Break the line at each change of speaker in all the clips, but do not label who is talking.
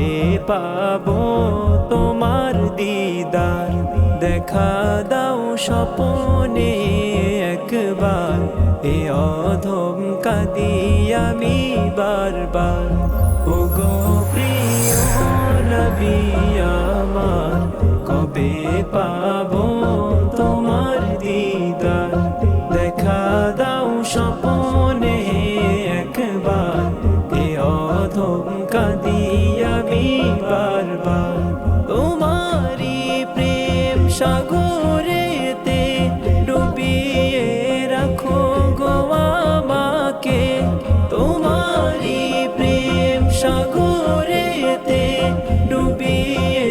কবে পাবো তোমার দিদার। দেখা দাও স্বপনে একবার। এ অধম কাদি আমি বারবার। ওগো প্রিয় নবী আমার, কবে পাবো সাগরেতে ডুবিয়ে রাখো গো আমাকে। তোমারি প্রেম সাগরেতে ডুবিয়ে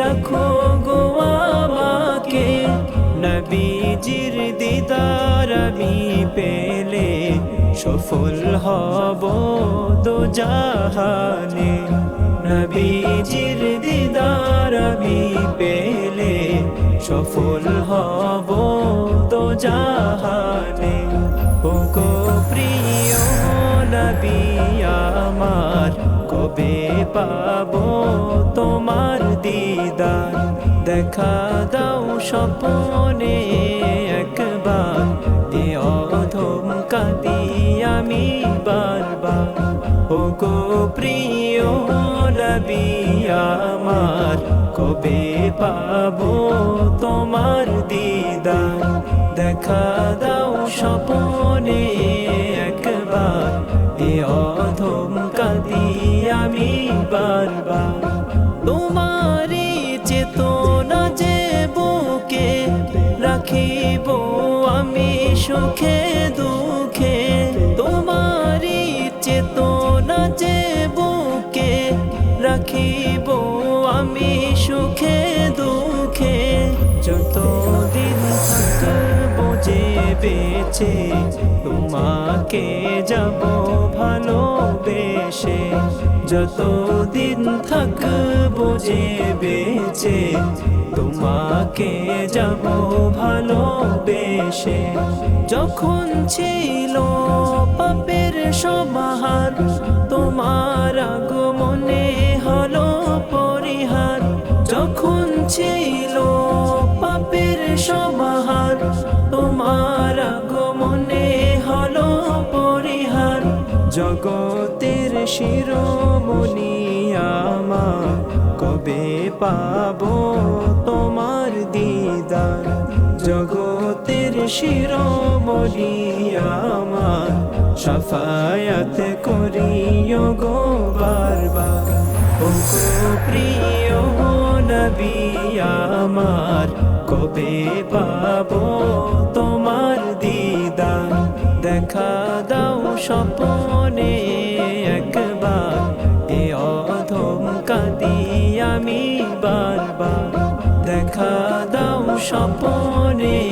রাখো গো আমাকে। নবীজির দিদার আমি পেলে সফল হব দো জাহানে নবীজির দিদার আমি পেলে সফল হব তো জাহানে। ও গো প্রিয় নবী আমার, কবে পাবো তোমার দিদার? দেখা দাও স্বপনে একবার। গো প্রিয় নবী আমার, কবে পাবো তোমার দিদার? দেখা দাও স্বপনে একবার, এ অধম কাদি আমি বারবার। তোমারি চেতনা যে বুকে রাখিব আমি সুখে দুঃখে বুকে রাখিব আমি সুখে দুঃখে। যতদিন থাকব যে বেঁচে, তোমাকে যাব ভালোবেসে। যতদিন থাকব যে বেঁচে, তোমাকে যাব ভালোবেসে। যখন ছিল পাপের সমাহার যখন ছিল, পাপের সমাহার। তোমার আগমনে হলো পরিহার। জগতের শিরোমণি আমার, কবে পাব তোমার দিদার? জগতের শিরোমণি আমার, সাফায়াত করিও গো বারবার। প্রিয় আমার? কবে পাব তোমার দিদা দেখা দাও স্বপনে একবার। এ অধম কাঁদি আমি বারবার। দেখা দাও স্বপনে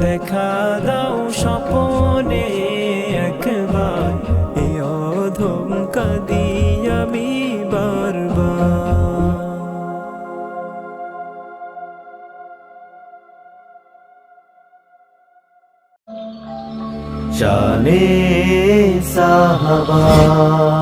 দেখা দাও স্বপনে একবার। এ অধম কাদি আমি বারবার।
জানে সাহাবা।